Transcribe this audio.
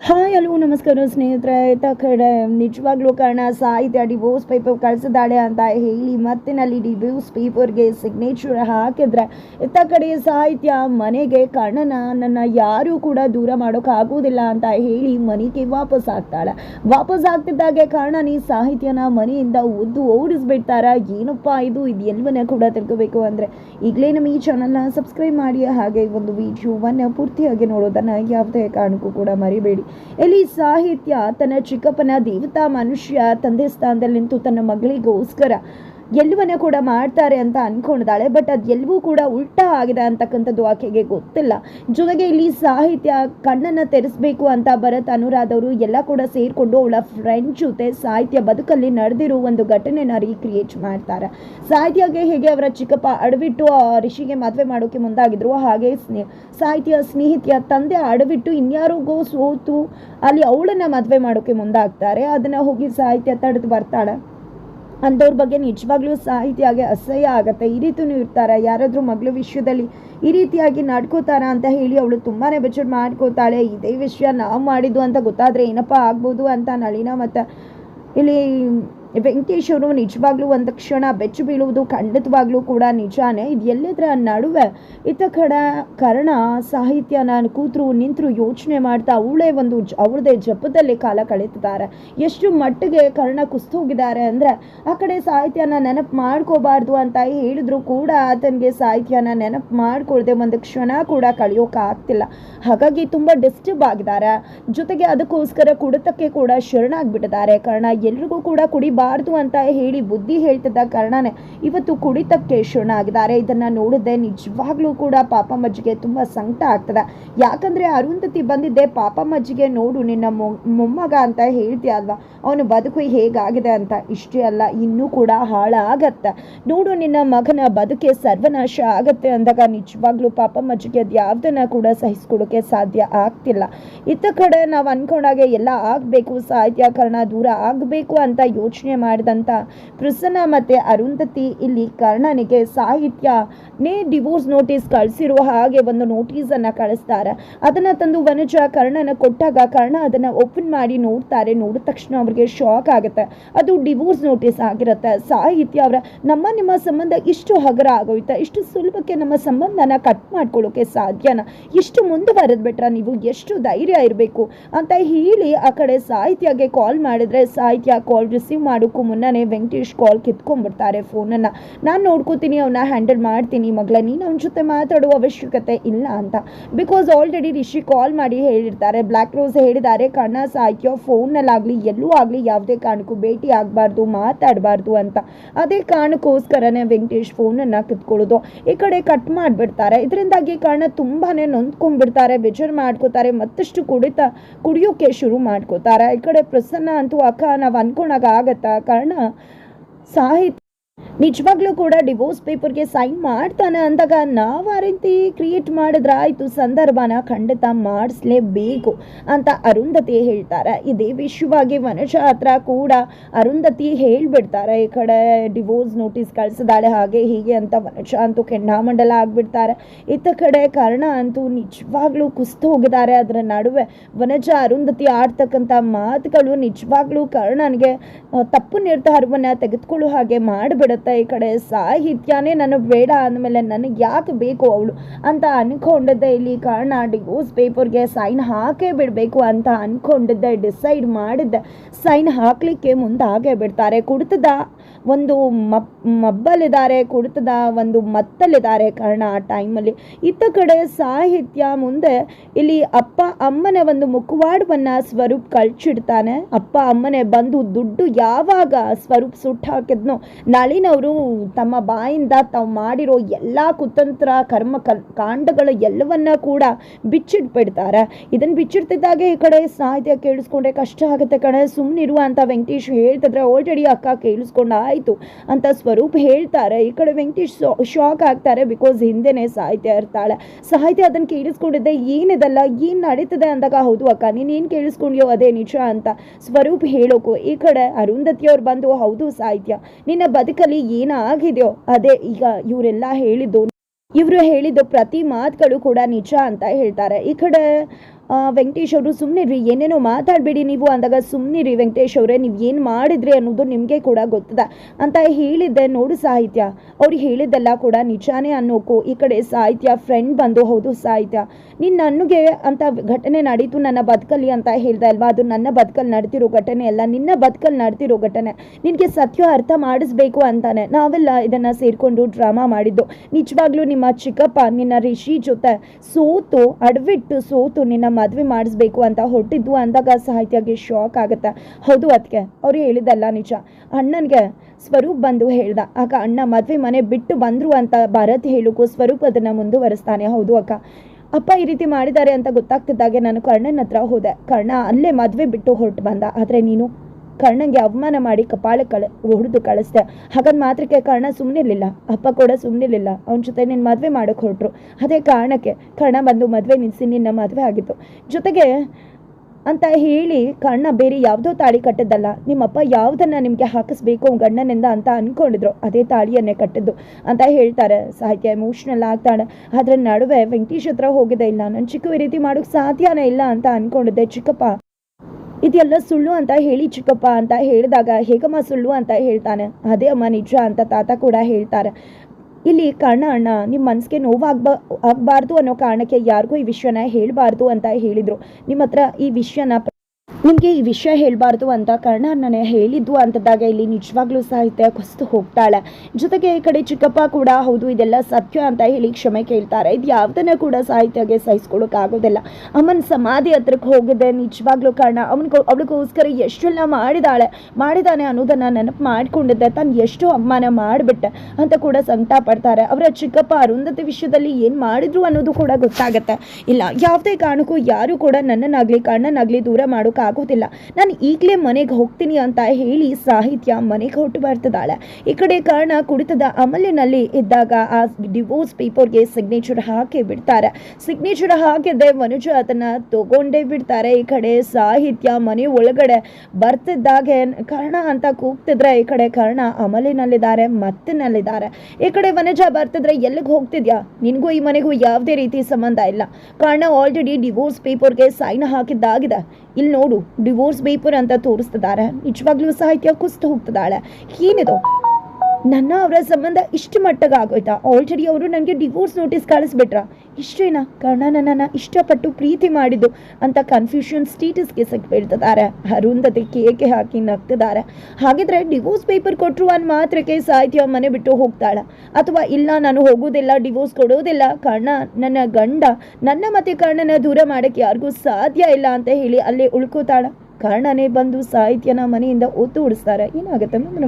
Hi, hello, ನಮಸ್ಕಾರ ಸ್ನೇಹಿತರೆ. ಕಡೆ ನಿಜವಾಗ್ಲೂ ಕಾರಣ ಸಾಹಿತ್ಯ ಡಿವೋರ್ಸ್ ಪೇಪರ್ ಕಳಿಸಿದ್ದಾಳೆ ಅಂತ ಹೇಳಿ ಮತ್ತೆ ನಲ್ಲಿ ಡಿವೋರ್ಸ್ ಪೇಪರ್ಗೆ ಸಿಗ್ನೇಚರ್ ಹಾಕಿದ್ರೆ ಇತ್ತ ಕಡೆ ಸಾಹಿತ್ಯ ಮನೆಗೆ ಕರ್ಣನ ನನ್ನ ಯಾರೂ ಕೂಡ ದೂರ ಮಾಡೋಕ್ಕಾಗೋದಿಲ್ಲ ಅಂತ ಹೇಳಿ ಮನೆಗೆ ವಾಪಸ್ ಆಗ್ತಾಳೆ. ವಾಪಸ್ ಆಗ್ತಿದ್ದಾಗೆ ಕರ್ಣನಿ ಸಾಹಿತ್ಯನ ಮನೆಯಿಂದ ಒದ್ದು ಓಡಿಸ್ಬಿಡ್ತಾರ. ಏನಪ್ಪ ಇದು? ಇದು ಎಲ್ಲವನ್ನ ಕೂಡ ತಿಳ್ಕೋಬೇಕು ಅಂದರೆ ಈಗಲೇ ನಮ್ಮ ಈ ಚಾನಲ್ನ ಸಬ್ಸ್ಕ್ರೈಬ್ ಮಾಡಿ ಹಾಗೆ ಒಂದು ವಿಡಿಯೋವನ್ನು ಪೂರ್ತಿಯಾಗಿ ನೋಡೋದನ್ನು ಯಾವುದೇ ಕಾರಣಕ್ಕೂ ಕೂಡ ಮರಿಬೇಡಿ. ಇಲ್ಲಿ ಸಾಹಿತ್ಯ ತನ್ನ ಚಿಕ್ಕಪ್ಪನ ದೇವತಾ ಮನುಷ್ಯ ತಂದೆ ಸ್ಥಾನದಲ್ಲಿ ನಿಂತು ತನ್ನ ಮಗಳಿಗೋಸ್ಕರ ಎಲ್ಲವನ್ನ ಕೂಡ ಮಾಡ್ತಾರೆ ಅಂತ ಅನ್ಕೊಂಡಿದ್ದಾಳೆ ಬಟ್ ಅದೆಲ್ಲವೂ ಕೂಡ ಉಲ್ಟಾ ಆಗಿದೆ ಅಂತಕ್ಕಂಥದ್ದು ಆಕೆಗೆ ಗೊತ್ತಿಲ್ಲ. ಜೊತೆಗೆ ಇಲ್ಲಿ ಸಾಹಿತ್ಯ ಕಣ್ಣನ್ನು ತೆರೆಸ್ಬೇಕು ಅಂತ ಭರತ್ ಅನುರಾಧವರು ಎಲ್ಲ ಕೂಡ ಸೇರಿಕೊಂಡು ಅವಳ ಫ್ರೆಂಡ್ ಜೊತೆ ಸಾಹಿತ್ಯ ಬದುಕಲ್ಲಿ ನಡೆದಿರೋ ಒಂದು ಘಟನೆನ ರೀಕ್ರಿಯೇಟ್ ಮಾಡ್ತಾರೆ. ಸಾಹಿತ್ಯಗೆ ಹೇಗೆ ಅವರ ಚಿಕ್ಕಪ್ಪ ಅಡವಿಟ್ಟು ಋಷಿಗೆ ಮದುವೆ ಮಾಡೋಕೆ ಮುಂದಾಗಿದ್ರು, ಹಾಗೆ ಸಾಹಿತ್ಯ ಸ್ನೇಹಿತೆಯ ತಂದೆ ಅಡವಿಟ್ಟು ಇನ್ಯಾರಿಗೋ ಸೋತು ಅಲ್ಲಿ ಅವಳನ್ನ ಮದುವೆ ಮಾಡೋಕೆ ಮುಂದಾಗ್ತಾರೆ. ಅದನ್ನ ಹೋಗಿ ಸಾಹಿತ್ಯ ತಡೆದು ಬರ್ತಾಳೆ. ಅಂಥವ್ರ ಬಗ್ಗೆ ನಿಜವಾಗ್ಲೂ ಸಾಹಿತ್ಯಾಗೆ ಅಸಹ್ಯ ಆಗುತ್ತೆ. ಈ ರೀತಿಯೂ ಇರ್ತಾರೆ, ಯಾರಾದರೂ ಮಗಳ ವಿಷಯದಲ್ಲಿ ಈ ರೀತಿಯಾಗಿ ನಡ್ಕೋತಾರ ಅಂತ ಹೇಳಿ ಅವಳು ತುಂಬಾ ಬೆಚ್ಚಡ್ ಮಾಡ್ಕೋತಾಳೆ. ಇದೇ ವಿಷಯ ನಾವು ಮಾಡಿದ್ದು ಅಂತ ಗೊತ್ತಾದರೆ ಏನಪ್ಪ ಆಗ್ಬೋದು ಅಂತ ನಳಿನ ಮತ್ತು ಇಲ್ಲಿ ವೆಂಕಟೇಶ್ ಅವರು ನಿಜವಾಗ್ಲೂ ಒಂದು ಕ್ಷಣ ಬೆಚ್ಚು ಬೀಳುವುದು ಖಂಡಿತವಾಗ್ಲೂ ಕೂಡ ನಿಜಾನೇ. ಇದು ಎಲ್ಲದರ ನಡುವೆ ಇತ್ತ ಕಡ ಕರ್ಣ ಸಾಹಿತ್ಯ ನಾನು ಕೂತರು ನಿಂತರು ಯೋಚನೆ ಮಾಡ್ತಾ ಅವಳೇ ಒಂದು ಜ ಅವ್ರದ್ದೇ ಜಪದಲ್ಲಿ ಕಾಲ ಕಳೀತಿದ್ದಾರೆ ಎಷ್ಟು ಮಟ್ಟಿಗೆ ಕರ್ಣ ಕುಸ್ತೋಗಿದ್ದಾರೆ ಅಂದರೆ ಆ ಕಡೆ ಸಾಹಿತ್ಯನ ನೆನಪು ಮಾಡ್ಕೋಬಾರ್ದು ಅಂತ ಹೇಳಿದ್ರು ಕೂಡ ಆತನಿಗೆ ಸಾಹಿತ್ಯನ ನೆನಪು ಮಾಡ್ಕೊಳ್ದೆ ಒಂದು ಕ್ಷಣ ಕೂಡ ಕಳಿಯೋಕೆ ಆಗ್ತಿಲ್ಲ. ಹಾಗಾಗಿ ತುಂಬ ಡಿಸ್ಟರ್ಬ್ ಆಗಿದ್ದಾರೆ. ಜೊತೆಗೆ ಅದಕ್ಕೋಸ್ಕರ ಕುಡಿತಕ್ಕೆ ಕೂಡ ಶರಣಾಗ್ಬಿಟ್ಟಿದ್ದಾರೆ. ಕರ್ಣ ಎಲ್ರಿಗೂ ಕೂಡ ಕುಡಿಬಾರ್ದು ಅಂತ ಹೇಳಿ ಬುದ್ಧಿ ಹೇಳ್ತಿದ್ದ ಕಾರಣನೇ ಇವತ್ತು ಕುಡಿತಕ್ಕೆ ಶರಣಾಗಿದ್ದಾರೆ. ಇದನ್ನ ನೋಡಿದ್ರೆ ನಿಜವಾಗ್ಲೂ ಕೂಡ ಪಾಪಮ್ಮಜ್ಜಿಗೆ ತುಂಬ ಸಂಕಟ ಆಗ್ತದೆ. ಯಾಕಂದ್ರೆ ಅರುಂಧತಿ ಬಂದಿದ್ದೆ ಪಾಪಮ್ಮಜ್ಜಿಗೆ ನೋಡು ನಿನ್ನ ಮೊಮ್ಮಗ ಅಂತ ಹೇಳ್ತೀಯ ಅಲ್ವಾ? ಅವನು ಬದುಕು ಹೇಗಾಗಿದೆ ಅಂತ ಇಷ್ಟೇ ಅಲ್ಲ, ಇನ್ನೂ ಕೂಡ ಹಾಳಾಗತ್ತೆ. ನೋಡು, ನಿನ್ನ ಮಗನ ಬದುಕೆ ಸರ್ವನಾಶ ಆಗತ್ತೆ ಅಂದಾಗ ನಿಜವಾಗ್ಲೂ ಪಾಪಮ್ಮಜ್ಜಿಗೆ ಅದು ಯಾವುದನ್ನ ಕೂಡ ಸಹಿಸ್ಕೊಡೋಕೆ ಸಾಧ್ಯ ಆಗ್ತಿಲ್ಲ. ಇತ್ತ ಕಡೆ ನಾವು ಅನ್ಕೊಂಡಾಗೆ ಎಲ್ಲ ಆಗಬೇಕು, ಸಾಹಿತ್ಯಕರಣ ದೂರ ಆಗಬೇಕು ಅಂತ ಯೋಚನೆ ಮಾಡಿದಂಥ ಪ್ರಸನ್ನ ಮತ್ತು ಅರುಂಧತಿ ಇಲ್ಲಿ ಕರ್ಣನಿಗೆ ಸಾಹಿತ್ಯನೇ ಡಿವೋರ್ಸ್ ನೋಟಿಸ್ ಕಳಿಸಿರುವ ಹಾಗೆ ಒಂದು ನೋಟಿಸನ್ನು ಕಳಿಸ್ತಾರೆ. ಅದನ್ನು ತಂದು ವನಜ ಕರ್ಣನ ಕೊಟ್ಟಾಗ ಕರ್ಣ ಅದನ್ನು ಓಪನ್ ಮಾಡಿ ನೋಡ್ತಾರೆ, ನೋಡಿದ ತಕ್ಷಣ ಅವ್ರಿಗೆ ಶಾಕ್ ಆಗುತ್ತೆ. ಅದು ಡಿವೋರ್ಸ್ ನೋಟಿಸ್ ಆಗಿರುತ್ತೆ. ಸಾಹಿತ್ಯ ಅವರ, ನಮ್ಮ ನಿಮ್ಮ ಸಂಬಂಧ ಇಷ್ಟು ಹಗರ ಆಗೋಯ್ತಾ? ಇಷ್ಟು ಸುಲಭಕ್ಕೆ ನಮ್ಮ ಸಂಬಂಧನ ಕಟ್ ಮಾಡ್ಕೊಳ್ಳೋಕೆ ಸಾಧ್ಯನಾ? ಇಷ್ಟು ಮುಂದುವರೆದ್ ಬಿಟ್ರ ನೀವು ಎಷ್ಟು ಧೈರ್ಯ ಇರಬೇಕು? ಅಂತ ಹೇಳಿ ಆ ಕಡೆ ಸಾಹಿತ್ಯಗೆ ಕಾಲ್ ಮಾಡಿದ್ರೆ ಸಾಹಿತ್ಯ ಕಾಲ್ ರಿಸೀವ್ ಮಾಡೋಕ್ಕೂ ಮುನ್ನನೇ ವೆಂಕಟೇಶ್ ಕಾಲ್ ಕಿತ್ಕೊಂಡ್ಬಿಡ್ತಾರೆ ಫೋನನ್ನು ನಾನು ನೋಡ್ಕೋತೀನಿ ಅವನ್ನ ಹ್ಯಾಂಡಲ್ ಮಾಡ್ತೀನಿ ಮಗಳ, ನೀನು ಅವನ ಜೊತೆ ಮಾತಾಡುವ ಅವಶ್ಯಕತೆ ಇಲ್ಲ ಅಂತ. ಬಿಕಾಸ್ ಆಲ್ರೆಡಿ ರಿಷಿ ಕಾಲ್ ಮಾಡಿ ಹೇಳಿರ್ತಾರೆ. ಬ್ಲ್ಯಾಕ್ ರೋಸ್ ಹೇಳಿದ್ದಾರೆ, ಕಣ್ಣ ಸಾಹಿತ್ಯ ಫೋನಲ್ಲಾಗಲಿ ಎಲ್ಲೂ ಆಗಲಿ, ಯಾವುದೇ ಕಾರಣಕ್ಕೂ ಭೇಟಿ ಆಗಬಾರ್ದು, ಮಾತಾಡಬಾರ್ದು ಅಂತ. ಅದೇ ಕಾರಣಕ್ಕೋಸ್ಕರನೇ ವೆಂಕಟೇಶ್ ಫೋನನ್ನು ಕಿತ್ಕೊಳ್ಳೋದು. ಈ ಕಡೆ ಕಟ್ ಮಾಡಿಬಿಡ್ತಾರೆ. ಇದರಿಂದಾಗಿ ಕಾರಣ ತುಂಬಾನೇ ನೊಂದ್ಕೊಂಡ್ಬಿಡ್ತಾರೆ, ಬೇಜಾರು ಮಾಡ್ಕೋತಾರೆ, ಮತ್ತಷ್ಟು ಕುಡಿತ, ಕುಡಿಯೋಕೆ ಶುರು ಮಾಡ್ಕೋತಾರೆ. ಈ ಕಡೆ ಪ್ರಸನ್ನ ಅಂತೂ ಅಕ್ಕ, ನಾವು ಅನ್ಕೊಂಡಾಗ ಆಗತ್ತಾ? ಕಾರಣ ಸಾಹಿತ್ಯ ನಿಜವಾಗ್ಲೂ ಕೂಡ ಡಿವೋರ್ಸ್ ಪೇಪರ್ಗೆ ಸೈನ್ ಮಾಡ್ತಾನೆ ಅಂದಾಗ ನಾವು ಆ ರೀತಿ ಕ್ರಿಯೇಟ್ ಮಾಡಿದ್ರೆ ಆಯಿತು, ಸಂದರ್ಭನ ಖಂಡಿತ ಮಾಡಿಸ್ಲೇಬೇಕು ಅಂತ ಅರುಂಧತಿ ಹೇಳ್ತಾರೆ. ಇದೇ ವಿಷಯವಾಗಿ ವನಜ ಹತ್ರ ಕೂಡ ಅರುಂಧತಿ ಹೇಳ್ಬಿಡ್ತಾರೆ, ಈ ಕಡೆ ಡಿವೋರ್ಸ್ ನೋಟಿಸ್ ಕಳಿಸಿದಾಳೆ ಹಾಗೆ ಹೀಗೆ ಅಂತ ವನಜ ಅಂತೂ ಕೆಂಡಾಮಂಡಲ ಆಗ್ಬಿಡ್ತಾರೆ. ಇತ್ತ ಕಡೆ ಕರ್ಣ ಅಂತೂ ನಿಜವಾಗ್ಲೂ ಕುಸ್ತು ಹೋಗಿದ್ದಾರೆ. ಅದರ ನಡುವೆ ವನಜ, ಅರುಂಧತಿ ಆಡ್ತಕ್ಕಂಥ ಮಾತುಗಳು ನಿಜವಾಗ್ಲೂ ಕರ್ಣನಿಗೆ ತಪ್ಪು ನಿರ್ಧಾರವನ್ನು ತೆಗೆದುಕೊಳ್ಳೋ ಹಾಗೆ ಮಾಡಿಬಿಡುತ್ತೆ. ಈ ಕಡೆ ಸಾಹಿತ್ಯನೇ ನಾನು ಬೇಡ ಅಂದಮೇಲೆ ನನಗೆ ಯಾಕೆ ಬೇಕು ಅವಳು? ಅಂತ ಅನ್ಕೊಂಡಿದ್ದೆ ಇಲ್ಲಿ ಕಾರಣ ಡಿವೋರ್ಸ್ ಪೇಪರ್ಗೆ ಸೈನ್ ಹಾಕೇ ಬಿಡಬೇಕು ಅಂತ ಅನ್ಕೊಂಡಿದ್ದೆ ಡಿಸೈಡ್ ಮಾಡಿದ್ದೆ. ಸೈನ್ ಹಾಕಲಿಕ್ಕೆ ಮುಂದಾಗೇ ಬಿಡ್ತಾರೆ. ಕುಡಿತದ? ಒಂದು ಮಬ್ ಮಬ್ಬಲಿದ್ದಾರೆ ಕುಡಿತದ ಒಂದು ಮತ್ತಲ್ಲಿದ್ದಾರೆ ಕಾರಣ ಆ ಟೈಮಲ್ಲಿ. ಇತ್ತ ಕಡೆ ಸಾಹಿತ್ಯ ಮುಂದೆ ಇಲ್ಲಿ ಅಪ್ಪ ಅಮ್ಮನ ಒಂದು ಮುಖವಾಡವನ್ನು ಸ್ವರೂಪ್ ಕಳ್ಚಿಡ್ತಾನೆ. ಅಪ್ಪ ಅಮ್ಮನೆ ಬಂದು ದುಡ್ಡು ಯಾವಾಗ ಸ್ವರೂಪ್ ಸುಟ್ಟು ಹಾಕಿದ್ನೋ, ನಳಿನವರು ತಮ್ಮ ಬಾಯಿಂದ ತಾವು ಮಾಡಿರೋ ಎಲ್ಲ ಕುತಂತ್ರ, ಕರ್ಮ ಕಾಂಡಗಳು ಎಲ್ಲವನ್ನ ಕೂಡ ಬಿಚ್ಚಿಟ್ಬಿಡ್ತಾರೆ ಇದನ್ನು ಬಿಚ್ಚಿಡ್ತಿದ್ದಾಗೆ ಈ ಕಡೆ ಸಾಹಿತ್ಯ ಕೇಳಿಸ್ಕೊಂಡ್ರೆ ಕಷ್ಟ ಆಗುತ್ತೆ ಕಣೆ. ಸುಮ್ಮನಿರುವ ಅಂತ ವೆಂಕಟೇಶ್ ಹೇಳ್ತಿದ್ರೆ ಆಲ್ರೆಡಿ ಅಕ್ಕ ಕೇಳಿಸ್ಕೊಂಡು ಆಯಿತು ಅಂತ ಸ್ವರೂಪ್ ಹೇಳ್ತಾರೆ. ಈ ಕಡೆ ವೆಂಕಟೇಶ್ ಶಾಕ್ ಆಗ್ತಾರೆ ಬಿಕಾಸ್ ಹಿಂದೆನೇ ಸಾಹಿತ್ಯ ಇರ್ತಾಳೆ. ಸಾಹಿತ್ಯ ಅದನ್ನು ಕೇಳಿಸ್ಕೊಂಡಿದ್ದೆ, ಏನಿದಲ್ಲ, ಏನು ನಡೀತದೆ ಅಂದಾಗ ಹೌದು ಅಕ್ಕ ನೀನು ಏನು ಕೇಳಿಸ್ಕೊಂಡ್ಯೋ ಅದೇ ನಿಜ ಅಂತ ಸ್ವರೂಪ್ ಹೇಳೋಕು. ಈ ಕಡೆ ಅರುಂಧತಿಯವ್ರು ಬಂದು, ಹೌದು ಸಾಹಿತ್ಯ, ನಿನ್ನ ಬದುಕಲ್ಲಿ ಏನಾಗಿದೆಯೋ, ಅದೇ ಈಗ ಇವರೆಲ್ಲ ಹೇಳಿದ್ದು. ಇವರು ಹೇಳಿದ ಪ್ರತಿ ಮಾತುಗಳು ಕೂಡ ನಿಜ ಅಂತ ಹೇಳ್ತಾರೆ. ಈ ಕಡೆ ವೆಂಕಟೇಶ್ ಅವರು ಸುಮ್ಮನೆ ರೀ ಏನೇನೋ ಮಾತಾಡಬೇಡಿ ನೀವು ಅಂದಾಗ ಸುಮ್ಮನಿರಿ ವೆಂಕಟೇಶ್ ಅವರೇ, ನೀವು ಏನು ಮಾಡಿದ್ರಿ ಅನ್ನೋದು ನಿಮಗೆ ಕೂಡ ಗೊತ್ತದ. ಅಂತ ಹೇಳಿದ್ದೆ, ನೋಡು ಸಾಹಿತ್ಯ. ಅವ್ರು ಹೇಳಿದ್ದೆಲ್ಲ ಕೂಡ ನಿಜಾನೇ ಅನ್ನೋಕು. ಈ ಕಡೆ ಸಾಹಿತ್ಯ ಫ್ರೆಂಡ್ ಬಂದು, ಹೌದು ಸಾಹಿತ್ಯ. ನೀನು ನನಗೆ ಅಂತ ಘಟನೆ ನಡೀತು, ನನ್ನ ಬದುಕಲ್ಲಿ ಅಂತ ಹೇಳ್ದೆ ಅಲ್ವಾ? ಅದು ನನ್ನ ಬದುಕಲ್ಲಿ ನಡೆದಿರೋ ಘಟನೆ ಅಲ್ಲ, ನಿನ್ನ ಬದುಕಲ್ಲಿ ನಡೆದಿರೋ ಘಟನೆ. ನಿನಗೆ ಸತ್ಯ ಅರ್ಥ ಮಾಡಿಸ್ಬೇಕು ಅಂತಾನೆ. ನಾವೆಲ್ಲ ಇದನ್ನು ಸೇರಿಕೊಂಡು ಡ್ರಾಮಾ ಮಾಡಿದ್ದು. ನಿಜವಾಗ್ಲೂ ನಿಮ್ಮ ಚಿಕ್ಕಪ್ಪ, ನಿನ್ನ ರಿಷಿ ಜೊತೆ ಸೋತು, ಅಡವಿಟ್ಟು ಸೋತು ನಿನ್ನ ಮದುವೆ ಮಾಡಿಸ್ಬೇಕು ಅಂತ ಹೊರಟಿದ್ದು ಅಂದಾಗ ಸಾಹಿತ್ಯಗೆ ಶಾಕ್ ಆಗುತ್ತೆ. ಹೌದು ಅದಕ್ಕೆ ಅವ್ರು ಹೇಳಿದಲ್ಲ ನಿಜ. ಅಣ್ಣನಿಗೆ ಸ್ವರೂಪ್ ಬಂದು ಹೇಳ್ದ. ಆಗ ಅಣ್ಣ ಮದುವೆ ಮನೆ ಬಿಟ್ಟು ಬಂದರು ಅಂತ ಭರತ್ ಹೇಳೋಕ್ಕೂ ಸ್ವರೂಪ್ ಅದನ್ನು ಮುಂದುವರಿಸ್ತಾನೆ. ಹೌದು ಅಕ್ಕ. ಅಪ್ಪ ಈ ರೀತಿ ಮಾಡಿದ್ದಾರೆ ಅಂತ ಗೊತ್ತಾಗ್ತಿದ್ದಾಗೆ ನಾನು ಕರ್ಣನ ಹತ್ರ ಹೋದೆ. ಕರ್ಣ ಅಲ್ಲೇ ಮದುವೆ ಬಿಟ್ಟು ಹೊರಟು ಬಂದ. ಆದರೆ ನೀನು ಕರ್ಣಂಗೆ ಅವಮಾನ ಮಾಡಿ ಕಪಾಳ ಕಳ ಹೊಡೆದು ಕಳಿಸ್ದೆ. ಹಾಗಂದ್ ಮಾತ್ರಕ್ಕೆ ಕರ್ಣ ಸುಮ್ಮನಿರ್ಲಿಲ್ಲ ಅಪ್ಪ ಕೂಡ ಸುಮ್ಮನಿರ್ಲಿಲ್ಲ ಅವನ ಜೊತೆ ನಿನ್ನ ಮದುವೆ ಮಾಡೋಕೆ ಹೊರಟ್ರು. ಅದೇ ಕಾರಣಕ್ಕೆ ಕರ್ಣ ಬಂದು ಮದುವೆ ನಿಲ್ಲಿಸಿ ನಿನ್ನ ಮದುವೆ ಆಗಿತ್ತು ಜೊತೆಗೆ ಅಂತ ಹೇಳಿ ಕರ್ಣ ಬೇರೆ ಯಾವುದೋ ತಾಳಿ ಕಟ್ಟಿದ್ದಲ್ಲ. ನಿಮ್ಮಪ್ಪ ಯಾವುದನ್ನ ನಿಮಗೆ ಹಾಕಿಸ್ಬೇಕು ಗಂಡನಿಂದ ಅಂತ ಅನ್ಕೊಂಡಿದ್ರು. ಅದೇ ತಾಳಿಯನ್ನೇ ಕಟ್ಟಿದ್ದು ಅಂತ ಹೇಳ್ತಾರೆ. ಸಾಹಿತ್ಯ ಎಮೋಷ್ನಲ್ ಆಗ್ತಾಳೆ. ಅದ್ರ ನಡುವೆ ವೆಂಕಟೇಶ್ ಹತ್ರ ಹೋಗಿದೆ ಇಲ್ಲ. ನನ್ನ ಚಿಕ್ಕ ಈ ರೀತಿ ಮಾಡೋಕ್ಕೆ ಸಾಧ್ಯನೇ ಇಲ್ಲ ಅಂತ ಅಂದ್ಕೊಂಡಿದ್ದೆ ಚಿಕ್ಕಪ್ಪ. ಇದೆಲ್ಲ ಸುಳ್ಳು ಅಂತ ಹೇಳಿ ಚಿಕ್ಕಪ್ಪ ಅಂತ ಹೇಳಿದಾಗ ಹೇಗಮ್ಮ ಸುಳ್ಳು ಅಂತ ಹೇಳ್ತಾನೆ. ಅದೇ ಅಮ್ಮ ನಿಜ ಅಂತ ತಾತ ಕೂಡ ಹೇಳ್ತಾರೆ. ಇಲ್ಲಿ ಕರ್ಣ ಅಣ್ಣ ನಿಮ್ಮ ಮನಸ್ಸಿಗೆ ನೋವಾಗ್ಬ, ಆಗಬಾರ್ದು ಅನ್ನೋ ಕಾರಣಕ್ಕೆ ಯಾರಿಗೂ ಈ ವಿಷಯನ ಹೇಳಬಾರ್ದು ಅಂತ ಹೇಳಿದರು. ನಿಮ್ಮ ಹತ್ರ ಈ ವಿಷಯನ ನಿಮಗೆ ಈ ವಿಷಯ ಹೇಳಬಾರ್ದು ಅಂತ ಕಾರಣ ನಾನು ಹೇಳಿದ್ದು ಅಂತದಾಗ ಇಲ್ಲಿ ನಿಜವಾಗ್ಲೂ ಸಾಹಿತ್ಯ ಕೊಸ್ತು ಹೋಗ್ತಾಳೆ. ಜೊತೆಗೆ ಈ ಕಡೆ ಚಿಕ್ಕಪ್ಪ ಕೂಡ, ಹೌದು, ಇದೆಲ್ಲ ಸತ್ಯ ಅಂತ ಹೇಳಿ ಕ್ಷಮೆ ಕೇಳ್ತಾರೆ. ಇದು ಯಾವುದನ್ನ ಕೂಡ ಸಾಹಿತ್ಯಗೆ ಸಹಿಸ್ಕೊಳಕ್ಕಾಗೋದಿಲ್ಲ ಅಮ್ಮನ ಸಮಾಧಿ ಹತ್ರಕ್ಕೆ ಹೋಗಿದೆ. ನಿಜವಾಗ್ಲೂ ಕಾರಣ ಅವನಿಗೆ ಅವಳಿಗೋಸ್ಕರ ಎಷ್ಟೆಲ್ಲ ಮಾಡಿದಾಳೆ, ಮಾಡಿದಾನೆ ಅನ್ನೋದನ್ನ ನೆನಪು ಮಾಡಿಕೊಂಡಿದ್ದೆ. ತಾನು ಎಷ್ಟು ಅಮ್ಮನ ಮಾಡಿಬಿಟ್ಟೆ ಅಂತ ಕೂಡ ಸಂಕಟ ಪಡ್ತಾರೆ ಅವರ ಚಿಕ್ಕಪ್ಪ ಅರುಂಧತಿ ವಿಷಯದಲ್ಲಿ ಏನು ಮಾಡಿದ್ರು ಅನ್ನೋದು ಕೂಡ ಗೊತ್ತಾಗತ್ತೆ. ಇಲ್ಲ, ಯಾವುದೇ ಕಾರಣಕ್ಕೂ ಯಾರು ಕೂಡ ನನ್ನನ್ನಾಗಲಿ ಕಾರಣನಾಗ್ಲಿ ದೂರ ಮಾಡೋಕ್ಕಾಗೋದಿಲ್ಲ ನಾನು ಈಗಲೇ ಮನೆಗೆ ಹೋಗ್ತೀನಿ ಅಂತ ಹೇಳಿ ಸಾಹಿತ್ಯ ಮನೆಗೆ ಹೊರಟು ಬರ್ತಿದ್ದಾಳೆ. ಈ ಕಡೆ ಕಾರಣ ಕುಡಿತದ ಅಮಲಿನಲ್ಲಿ ಇದ್ದಾಗ ಆ ಡಿವೋರ್ಸ್ ಪೇಪರ್ಗೆ ಸಿಗ್ನೇಚರ್ ಹಾಕಿ ಬಿಡ್ತಾರೆ. ಸಿಗ್ನೇಚರ್ ಹಾಕಿದ್ದೆ ಮನುಜ ಅದನ್ನು ತಗೊಂಡೇ ಬಿಡ್ತಾರೆ. ಈ ಕಡೆ ಸಾಹಿತ್ಯ ಮನೆ ಒಳಗಡೆ ಬರ್ತಿದ್ದಾಗೆ ಕರ್ಣ ಅಂತ ಕೂಗ್ತಿದ್ರೆ ಈ ಕಡೆ ಕರ್ಣ ಅಮಲಿನಲ್ಲಿದ್ದಾರೆ, ಮತ್ತಿನಲ್ಲಿದ್ದಾರೆ. ಈ ಕಡೆ ವನಜ ಬರ್ತಿದ್ರೆ ಎಲ್ಲಿಗೆ ಹೋಗ್ತಿದ್ಯಾ? ನಿನಗೂ ಈ ಮನೆಗೂ ಯಾವುದೇ ರೀತಿ ಸಂಬಂಧ ಇಲ್ಲ. ಕರ್ಣ ಆಲ್ರೆಡಿ ಡಿವೋರ್ಸ್ ಪೇಪರ್ಗೆ ಸೈನ್ ಹಾಕಿದ್ದಾಗಿದೆ. ಇಲ್ಲಿ ನೋಡು ಡಿವೋರ್ಸ್ ಪೇಪರ್ ಅಂತ ತೋರಿಸ್ತಿದ್ದಾರೆ ನಿಜವಾಗ್ಲೂ ಸಾಹಿತ್ಯ ಕುಸ್ತು ಹೋಗ್ತಿದ್ದಾಳೆ. ಏನಿದು? ನನ್ನ ಅವರ ಸಂಬಂಧ ಇಷ್ಟು ಮಟ್ಟಗೆ ಆಗೋಯ್ತಾ? ಆಲ್ರೆಡಿ ಅವರು ನನಗೆ ಡಿವೋರ್ಸ್ ನೋಟಿಸ್ ಕಳಿಸ್ಬಿಟ್ರಾ? ಇಷ್ಟೇನಾ? ಕಾರಣ ನನ್ನನ್ನು ಇಷ್ಟಪಟ್ಟು ಪ್ರೀತಿ ಮಾಡಿದ್ದು ಅಂತ ಕನ್ಫ್ಯೂಷನ್ ಸ್ಟೇಟಸ್ಗೆ ಸಿಕ್ಬಿಡ್ತಿದ್ದಾರೆ. ಅರುಂಧತೆ ಕೇಕೆ ಹಾಕಿ ನಗ್ತಿದ್ದಾರೆ. ಹಾಗಿದ್ರೆ ಡಿವೋರ್ಸ್ ಪೇಪರ್ ಕೊಟ್ಟರು ಅಂದ್ ಮಾತ್ರಕ್ಕೆ ಸಾಹಿತ್ಯ ಮನೆ ಬಿಟ್ಟು ಹೋಗ್ತಾಳೆ. ಅಥವಾ ಇಲ್ಲ, ನಾನು ಹೋಗೋದಿಲ್ಲ ಡಿವೋರ್ಸ್ ಕೊಡೋದಿಲ್ಲ. ಕರ್ಣ ನನ್ನ ಗಂಡ, ನನ್ನ ಮತ್ತೆ ಕರ್ಣನ ದೂರ ಮಾಡೋಕ್ಕೆ ಯಾರಿಗೂ ಸಾಧ್ಯ ಇಲ್ಲ ಅಂತ ಹೇಳಿ ಅಲ್ಲೇ ಉಳ್ಕೋತಾಳ. ಕರ್ಣನೇ ಬಂದು ಸಾಹಿತ್ಯನ ಮನೆಯಿಂದ ಒತ್ತು ಉಡಿಸ್ತಾರೆ. ಏನಾಗುತ್ತೆ ಮುಂದಿನ